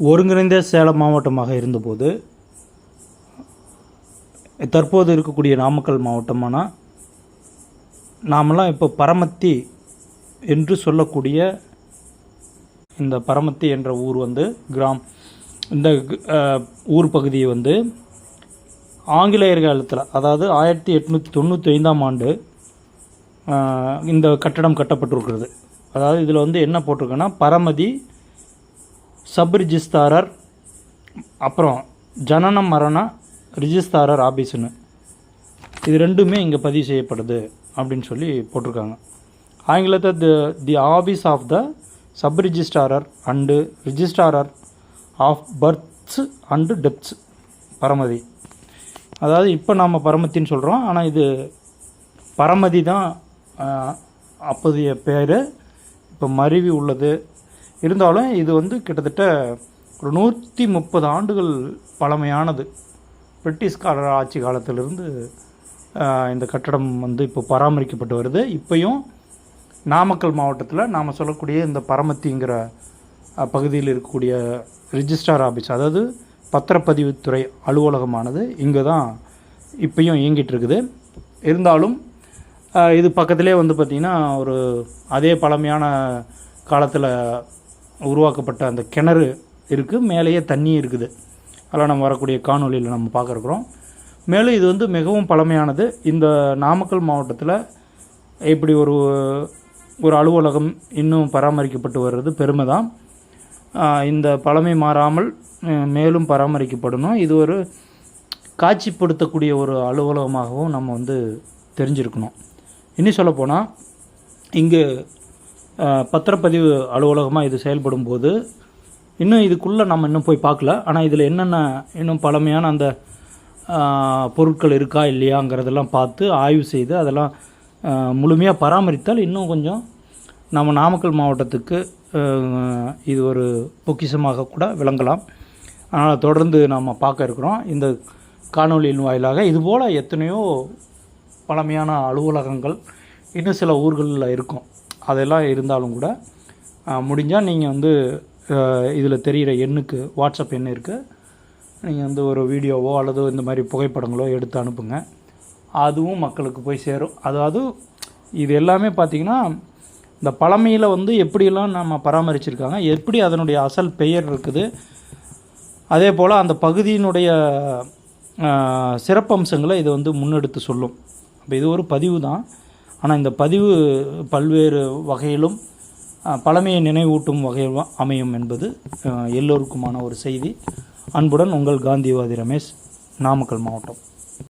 ஒருங்கிணைந்த சேலம் மாவட்டமாக இருந்தபோது தற்போது இருக்கக்கூடிய நாமக்கல் மாவட்டமான நாமெல்லாம் இப்போ பரமத்தி என்று சொல்லக்கூடிய இந்த பரமத்தி என்ற ஊர் வந்து கிராம் இந்த ஊர் பகுதியை வந்து ஆங்கிலேயர் காலத்தில் அதாவது ஆயிரத்தி எட்நூற்றி தொண்ணூற்றி ஐந்தாம் ஆண்டு இந்த கட்டடம் கட்டப்பட்டிருக்கிறது. அதாவது இதில் வந்து என்ன போட்டிருக்குன்னா பரமதி சப் ரிஜிஸ்தாரர் அப்புறம் ஜனன மரண ரிஜிஸ்தாரர் ஆபீஸ்னு. இது ரெண்டுமே இங்கே பதிவு செய்யப்படுது அப்படின்னு சொல்லி போட்டிருக்காங்க. ஆங்கிலத்தை the the office of the sub registrar and registrar of births and deaths Paramathi. அதாவது இப்போ நாம் பரமத்தின்னு சொல்கிறோம் ஆனால் இது பரமதி தான் அப்போதைய பேர். இப்போ மருவி உள்ளது இருந்தாலும் இது வந்து கிட்டத்தட்ட ஒரு நூற்றி முப்பது ஆண்டுகள் பழமையானது. பிரிட்டிஷ்காரர் ஆட்சி காலத்திலிருந்து இந்த கட்டடம் வந்து இப்போ பராமரிக்கப்பட்டு வருது. இப்போயும் நாமக்கல் மாவட்டத்தில் நாம் சொல்லக்கூடிய இந்த பரமத்திங்கிற பகுதியில் இருக்கக்கூடிய ரிஜிஸ்ட்ரார் ஆஃபீஸ் அதாவது பத்திரப்பதிவுத்துறை அலுவலகமானது இங்கே தான் இப்போயும் இயங்கிட்டு இருக்குது. இருந்தாலும் இது பக்கத்திலே வந்து பார்த்திங்கன்னா ஒரு அதே பழமையான காலத்தில் உருவாக்கப்பட்ட அந்த கிணறு இருக்குது மேலேயே தண்ணி இருக்குது. அதெல்லாம் நம்ம வரக்கூடிய காணொளியில் நம்ம பார்க்குறோம். மேலும் இது வந்து மிகவும் பழமையானது. இந்த நாமக்கல் மாவட்டத்தில் இப்படி ஒரு ஒரு அலுவலகம் இன்னும் பராமரிக்கப்பட்டு வர்றது பெருமை தான் இந்த பழமை மாறாமல் மேலும் பராமரிக்கப்படணும். இது ஒரு காட்சிப்படுத்தக்கூடிய ஒரு அலுவலகமாகவும் நம்ம வந்து தெரிஞ்சிருக்கணும். இன்னும் சொல்லப்போனால் இங்கு பத்திரப்பதிவு அலுவலகமாக இது செயல்படும் போது இன்னும் இதுக்குள்ளே நம்ம இன்னும் போய் பார்க்கல. ஆனால் இதில் என்னென்ன இன்னும் பழமையான அந்த பொருட்கள் இருக்கா இல்லையாங்கிறதெல்லாம் பார்த்து ஆய்வு செய்து அதெல்லாம் முழுமையாக பராமரித்தால் இன்னும் கொஞ்சம் நம்ம நாமக்கல் மாவட்டத்துக்கு இது ஒரு பொக்கிஷமாக கூட விளங்கலாம். அதனால் தொடர்ந்து நாம் பார்க்க இருக்கிறோம். இந்த காணொளியின் வாயிலாக இதுபோல் எத்தனையோ பழமையான அலுவலகங்கள் இன்னும் சில ஊர்களில் இருக்கும். அதெல்லாம் இருந்தாலும் கூட முடிஞ்சால் நீங்கள் வந்து இதில் தெரிகிற எண்ணுக்கு வாட்ஸ்அப் எண் இருக்குது நீங்கள் வந்து ஒரு வீடியோவோ அல்லது இந்த மாதிரி புகைப்படங்களோ எடுத்து அனுப்புங்க. அதுவும் மக்களுக்கு போய் சேரும். அதாவது இது எல்லாமே பார்த்திங்கன்னா இந்த பழமையில் வந்து எப்படியெல்லாம் நம்ம பராமரிச்சிருக்காங்க எப்படி அதனுடைய அசல் பெயர் இருக்குது அதே போல் அந்த பகுதியினுடைய சிறப்பம்சங்களை இது வந்து முன்னெடுத்து சொல்லும். அப்போ இது ஒரு பதிவு தான் ஆனால் இந்த பதிவு பல்வேறு வகையிலும் பழமையை நினைவூட்டும் வகையில் அமையும் என்பது எல்லோருக்குமான ஒரு செய்தி. அன்புடன் உங்கள் காந்திவாதி ரமேஷ் நாமக்கல் மாவட்டம்.